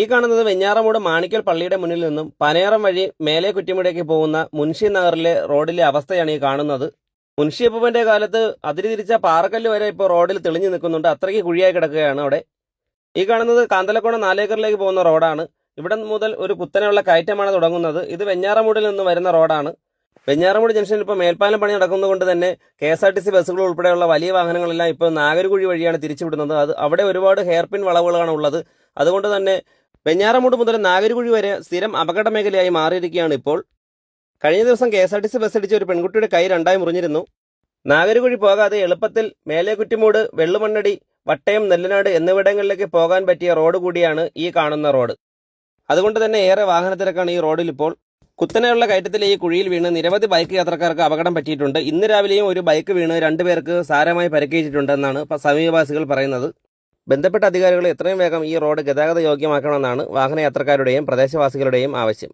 ഈ കാണുന്നത് വെഞ്ഞാറമൂട് മാണിക്കൽ പള്ളിയുടെ മുന്നിൽ നിന്നും പനേറം വഴി മേലെ കുറ്റിമുടേക്ക് പോകുന്ന മുൻഷി നഗറിലെ റോഡിലെ അവസ്ഥയാണ് ഈ കാണുന്നത്. മുൻഷിയപ്പന്റെ കാലത്ത് അതിരി തിരിച്ച പാറക്കല്ല് വരെ ഇപ്പോൾ റോഡിൽ തെളിഞ്ഞു നിൽക്കുന്നുണ്ട്. അത്രയ്ക്ക് കുഴിയായി കിടക്കുകയാണ് അവിടെ. ഈ കാണുന്നത് കാന്തലക്കോണം നാലേക്കറിലേക്ക് പോകുന്ന റോഡാണ്. ഇവിടെ മുതൽ ഒരു കുത്തനെയുള്ള കയറ്റമാണ് തുടങ്ങുന്നത്. ഇത് വെഞ്ഞാറമൂടിൽ നിന്ന് വരുന്ന റോഡാണ്. വെഞ്ഞാറമൂട് ജംഗ്ഷനിൽ ഇപ്പോൾ മേൽപ്പാലം പണി നടക്കുന്നതുകൊണ്ട് തന്നെ K S R T C ബസ്സുകൾ ഉൾപ്പെടെയുള്ള വലിയ വാഹനങ്ങളെല്ലാം ഇപ്പോൾ നാഗരകുഴി വഴിയാണ് തിരിച്ചുവിടുന്നത്. അത് അവിടെ ഒരുപാട് ഹെയർപിൻ വളവുകളാണ് ഉള്ളത്. അതുകൊണ്ട് തന്നെ വെഞ്ഞാറമൂട് മുതൽ നാഗരുകുഴി വരെ സ്ഥിരം അപകട മേഖലയായി മാറിയിരിക്കുകയാണ് ഇപ്പോൾ. കഴിഞ്ഞ ദിവസം K S R T C bus ഇടിച്ച് ഒരു പെൺകുട്ടിയുടെ കൈ രണ്ടായി മുറിഞ്ഞിരുന്നു. നാഗരുകുഴി പോകാതെ എളുപ്പത്തിൽ മേലേക്കുറ്റിമൂട് വെള്ളുമണ്ണടി വട്ടയം നെല്ലനാട് എന്നിവിടങ്ങളിലേക്ക് പോകാൻ പറ്റിയ റോഡ് കൂടിയാണ് ഈ കാണുന്ന റോഡ്. അതുകൊണ്ട് തന്നെ ഏറെ വാഹനത്തിരക്കാണ് ഈ റോഡിൽ ഇപ്പോൾ. കുത്തനെയുള്ള കയറ്റത്തിലെ ഈ കുഴിയിൽ വീണ് നിരവധി ബൈക്ക് യാത്രക്കാർക്ക് അപകടം പറ്റിയിട്ടുണ്ട്. ഇന്ന് രാവിലെയും ഒരു ബൈക്ക് വീണ് രണ്ടുപേർക്ക് സാരമായി പരിക്കേറ്റിട്ടുണ്ടെന്നാണ് സമീപവാസികൾ പറയുന്നത്. ബന്ധപ്പെട്ട അധികാരികൾ എത്രയും വേഗം ഈ റോഡ് ഗതാഗത യോഗ്യമാക്കണമെന്നാണ് വാഹനയാത്രക്കാരുടെയും പ്രദേശവാസികളുടെയും ആവശ്യം.